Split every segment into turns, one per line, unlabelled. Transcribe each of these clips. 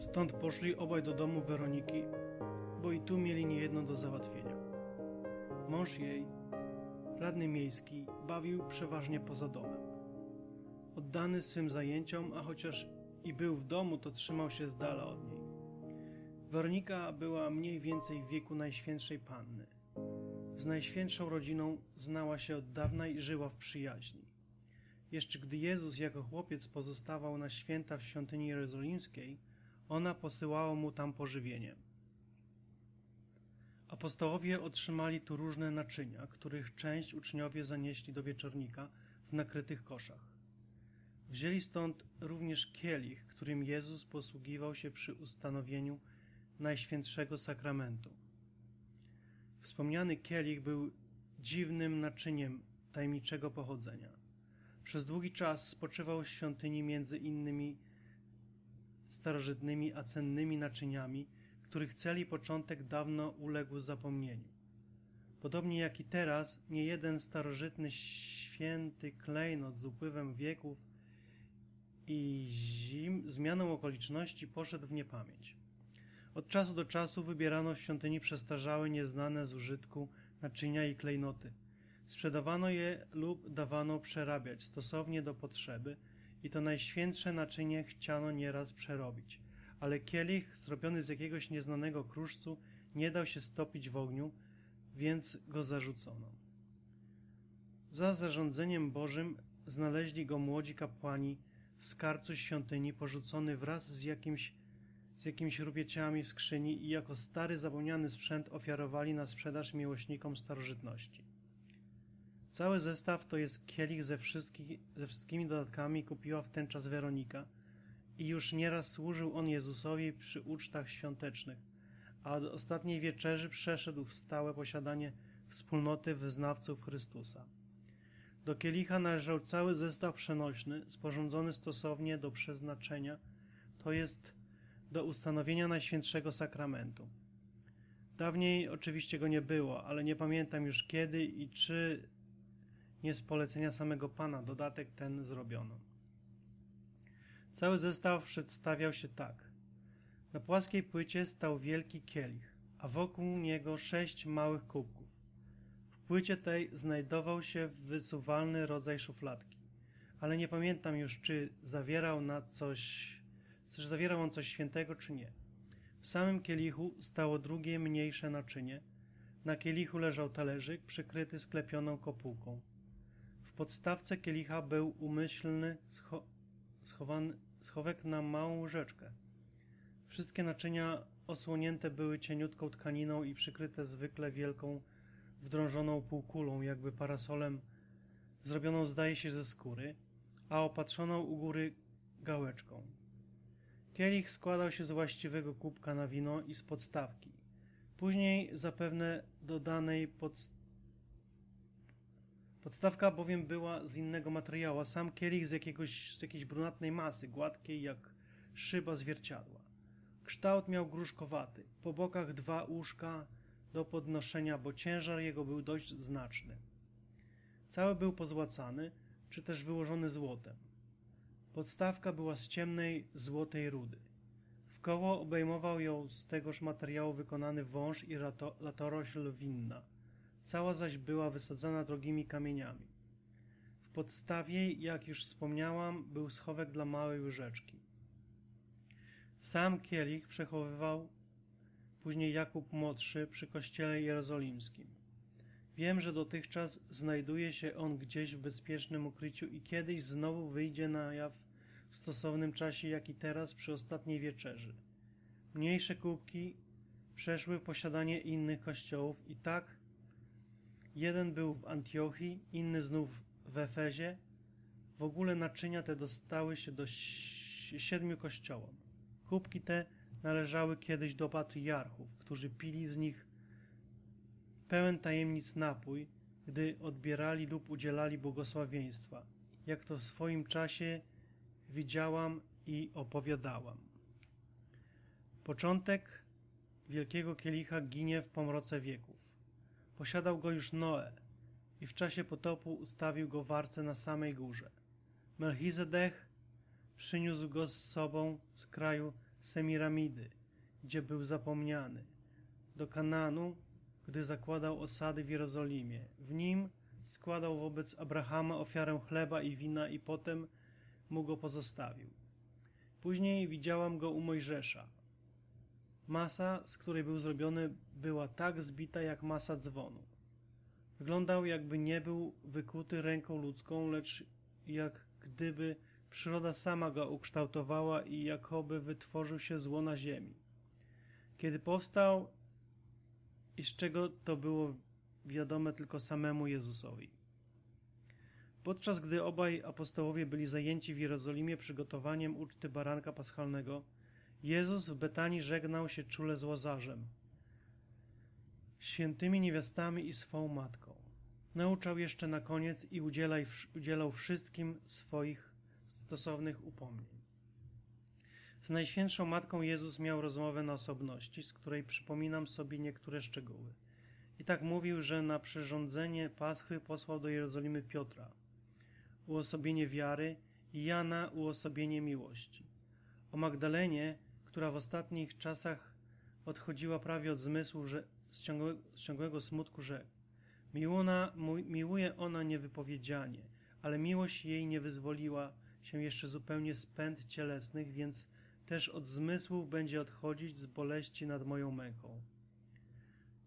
Stąd poszli obaj do domu Weroniki, bo i tu mieli niejedno do załatwienia. Mąż jej, radny miejski, bawił przeważnie poza domem. Oddany swym zajęciom, a chociaż i był w domu, to trzymał się z dala od niej. Weronika była mniej więcej w wieku Najświętszej Panny. Z Najświętszą rodziną znała się od dawna i żyła w przyjaźni. Jeszcze gdy Jezus jako chłopiec pozostawał na święta w świątyni jerozolimskiej, ona posyłała mu tam pożywienie. Apostołowie otrzymali tu różne naczynia, których część uczniowie zanieśli do wieczornika w nakrytych koszach. Wzięli stąd również kielich, którym Jezus posługiwał się przy ustanowieniu Najświętszego Sakramentu. Wspomniany kielich był dziwnym naczyniem tajemniczego pochodzenia. Przez długi czas spoczywał w świątyni między innymi starożytnymi, a cennymi naczyniami, których cel i początek dawno uległ zapomnieniu. Podobnie jak i teraz, nie jeden starożytny święty klejnot z upływem wieków i zim, zmianą okoliczności poszedł w niepamięć. Od czasu do czasu wybierano w świątyni przestarzałe, nieznane z użytku naczynia i klejnoty. Sprzedawano je lub dawano przerabiać stosownie do potrzeby i to najświętsze naczynie chciano nieraz przerobić. Ale kielich, zrobiony z jakiegoś nieznanego kruszcu, nie dał się stopić w ogniu, więc go zarzucono. Za zarządzeniem Bożym znaleźli go młodzi kapłani w skarbcu świątyni, porzucony wraz z jakimś z jakimiś rupieciami w skrzyni i jako stary, zapomniany sprzęt ofiarowali na sprzedaż miłośnikom starożytności. Cały zestaw to jest kielich ze, ze wszystkimi dodatkami kupiła w ten czas Weronika i już nieraz służył on Jezusowi przy ucztach świątecznych, a od ostatniej wieczerzy przeszedł w stałe posiadanie wspólnoty wyznawców Chrystusa. Do kielicha należał cały zestaw przenośny, sporządzony stosownie do przeznaczenia, to jest do ustanowienia Najświętszego Sakramentu. Dawniej oczywiście go nie było, ale nie pamiętam już kiedy i czy nie z polecenia samego Pana dodatek ten zrobiono. Cały zestaw przedstawiał się tak. Na płaskiej płycie stał wielki kielich, a wokół niego sześć małych kubków. W płycie tej znajdował się wysuwalny rodzaj szufladki, ale nie pamiętam już, czy zawierał na coś czy zawierał on coś świętego, czy nie. W samym kielichu stało drugie, mniejsze naczynie. Na kielichu leżał talerzyk przykryty sklepioną kopułką. W podstawce kielicha był umyślny scho schowany, schowek na małą łyżeczkę. Wszystkie naczynia osłonięte były cieniutką tkaniną i przykryte zwykle wielką, wdrążoną półkulą, jakby parasolem, zrobioną zdaje się ze skóry, a opatrzoną u góry gałeczką. Kielich składał się z właściwego kubka na wino i z podstawki. Później zapewne dodanej pod... Podstawka bowiem była z innego materiału, a sam kielich z, jakiegoś, z jakiejś brunatnej masy, gładkiej jak szyba zwierciadła. Kształt miał gruszkowaty, po bokach dwa łóżka do podnoszenia, bo ciężar jego był dość znaczny. Cały był pozłacany, czy też wyłożony złotem. Podstawka była z ciemnej, złotej rudy. W koło obejmował ją z tegoż materiału wykonany wąż i latorośl winna. Cała zaś była wysadzana drogimi kamieniami. W podstawie, jak już wspomniałam, był schowek dla małej łyżeczki. Sam kielich przechowywał później Jakub Młodszy przy kościele jerozolimskim. Wiem, że dotychczas znajduje się on gdzieś w bezpiecznym ukryciu i kiedyś znowu wyjdzie na jaw w stosownym czasie, jak i teraz przy ostatniej wieczerzy. Mniejsze kubki przeszły posiadanie innych kościołów i tak jeden był w Antiochii, inny znów w Efezie. W ogóle naczynia te dostały się do siedmiu kościołom. Kubki te należały kiedyś do patriarchów, którzy pili z nich pełen tajemnic napój, gdy odbierali lub udzielali błogosławieństwa, jak to w swoim czasie widziałam i opowiadałam. Początek wielkiego kielicha ginie w pomroce wieków. Posiadał go już Noe i w czasie potopu ustawił go w na samej górze. Melchizedek przyniósł go z sobą z kraju Semiramidy, gdzie był zapomniany, do Kananu, gdy zakładał osady w Jerozolimie. W nim składał wobec Abrahama ofiarę chleba i wina i potem mu go pozostawił. Później widziałam go u Mojżesza. Masa, z której był zrobiony, była tak zbita jak masa dzwonu. Wyglądał jakby nie był wykuty ręką ludzką, lecz jak gdyby przyroda sama go ukształtowała i jakoby wytworzył się z łona ziemi. Kiedy powstał i z czego to było wiadome tylko samemu Jezusowi. Podczas gdy obaj apostołowie byli zajęci w Jerozolimie przygotowaniem uczty baranka paschalnego, Jezus w Betanii żegnał się czule z Łazarzem, świętymi niewiastami i swą matką. Nauczał jeszcze na koniec i udzielaj, udzielał wszystkim swoich stosownych upomnień. Z Najświętszą Matką Jezus miał rozmowę na osobności, z której przypominam sobie niektóre szczegóły. I tak mówił, że na przyrządzenie Paschy posłał do Jerozolimy Piotra, uosobienie wiary i Jana uosobienie miłości. O Magdalenie, która w ostatnich czasach odchodziła prawie od zmysłu że z, ciągłego, z ciągłego smutku, rzekł miłuje ona niewypowiedzianie, ale miłość jej nie wyzwoliła się jeszcze zupełnie z pęd cielesnych, więc też od zmysłów będzie odchodzić z boleści nad moją męką.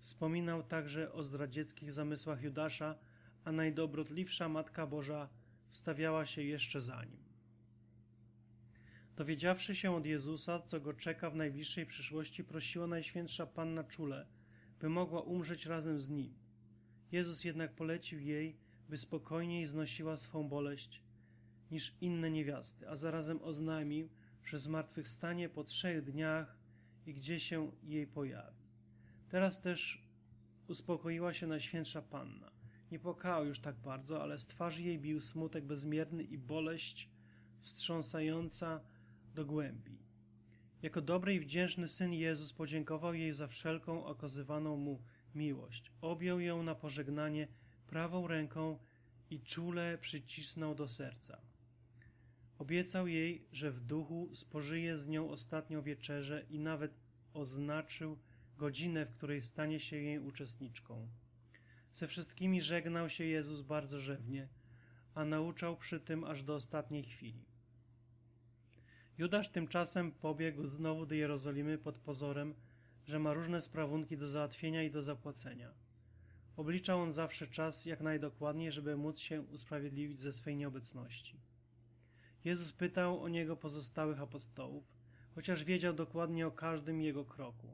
Wspominał także o zdradzieckich zamysłach Judasza, a najdobrotliwsza Matka Boża wstawiała się jeszcze za nim. Dowiedziawszy się od Jezusa, co go czeka w najbliższej przyszłości, prosiła Najświętsza Panna Czule, by mogła umrzeć razem z nim. Jezus jednak polecił jej, by spokojniej znosiła swą boleść niż inne niewiasty, a zarazem oznajmił, że zmartwychwstanie po trzech dniach i gdzie się jej pojawi. Teraz też uspokoiła się Najświętsza Panna. Nie płakała już tak bardzo, ale z twarzy jej bił smutek bezmierny i boleść wstrząsająca do głębi. Jako dobry i wdzięczny Syn Jezus podziękował jej za wszelką okazywaną mu miłość. Objął ją na pożegnanie prawą ręką i czule przycisnął do serca. Obiecał jej, że w duchu spożyje z nią ostatnią wieczerzę i nawet oznaczył godzinę, w której stanie się jej uczestniczką. Ze wszystkimi żegnał się Jezus bardzo rzewnie, a nauczał przy tym aż do ostatniej chwili. Judasz tymczasem pobiegł znowu do Jerozolimy pod pozorem, że ma różne sprawunki do załatwienia i do zapłacenia. Obliczał on zawsze czas jak najdokładniej, żeby móc się usprawiedliwić ze swej nieobecności. Jezus pytał o niego pozostałych apostołów, chociaż wiedział dokładnie o każdym jego kroku.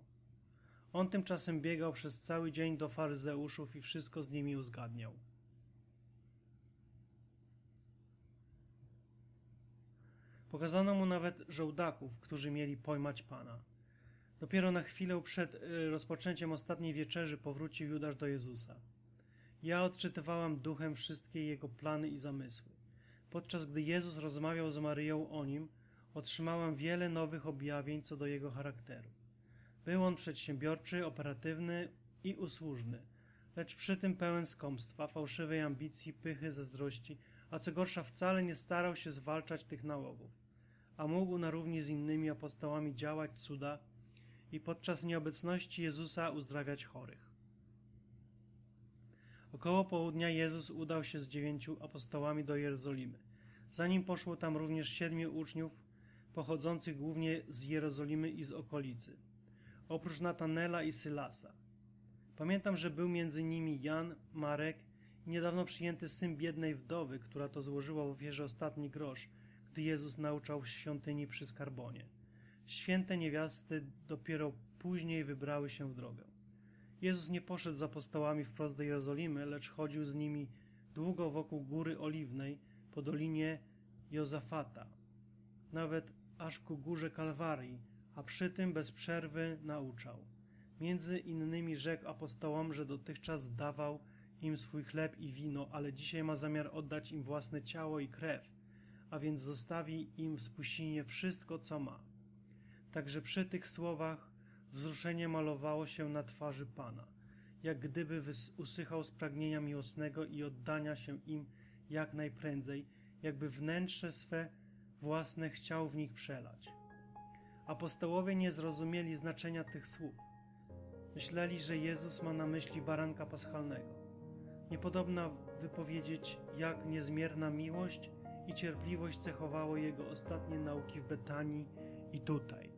On tymczasem biegał przez cały dzień do faryzeuszów i wszystko z nimi uzgadniał. Pokazano mu nawet żołdaków, którzy mieli pojmać Pana. Dopiero na chwilę przed y, rozpoczęciem ostatniej wieczerzy powrócił Judasz do Jezusa. Ja odczytywałam duchem wszystkie jego plany i zamysły. Podczas gdy Jezus rozmawiał z Maryją o nim, otrzymałam wiele nowych objawień co do jego charakteru. Był on przedsiębiorczy, operatywny i usłużny, lecz przy tym pełen skąpstwa, fałszywej ambicji, pychy, zazdrości, a co gorsza wcale nie starał się zwalczać tych nałogów, a mógł na równi z innymi apostołami działać cuda i podczas nieobecności Jezusa uzdrawiać chorych. Około południa Jezus udał się z dziewięciu apostołami do Jerozolimy. Zanim poszło tam również siedmiu uczniów, pochodzących głównie z Jerozolimy i z okolicy, oprócz Natanela i Sylasa. Pamiętam, że był między nimi Jan, Marek i niedawno przyjęty syn biednej wdowy, która to złożyła w ofierze ostatni grosz, gdy Jezus nauczał w świątyni przy Skarbonie. Święte niewiasty dopiero później wybrały się w drogę. Jezus nie poszedł z apostołami wprost do Jerozolimy, lecz chodził z nimi długo wokół Góry Oliwnej po dolinie Jozafata, nawet aż ku górze Kalwarii, a przy tym bez przerwy nauczał. Między innymi rzekł apostołom, że dotychczas dawał im swój chleb i wino, ale dzisiaj ma zamiar oddać im własne ciało i krew, a więc zostawi im w spuścinie wszystko, co ma. Także przy tych słowach Wzruszenie malowało się na twarzy Pana, jak gdyby usychał z pragnienia miłosnego i oddania się im jak najprędzej, jakby wnętrze swe własne chciał w nich przelać. Apostołowie nie zrozumieli znaczenia tych słów. Myśleli, że Jezus ma na myśli baranka paschalnego. Niepodobna wypowiedzieć, jak niezmierna miłość i cierpliwość cechowało jego ostatnie nauki w Betanii i tutaj.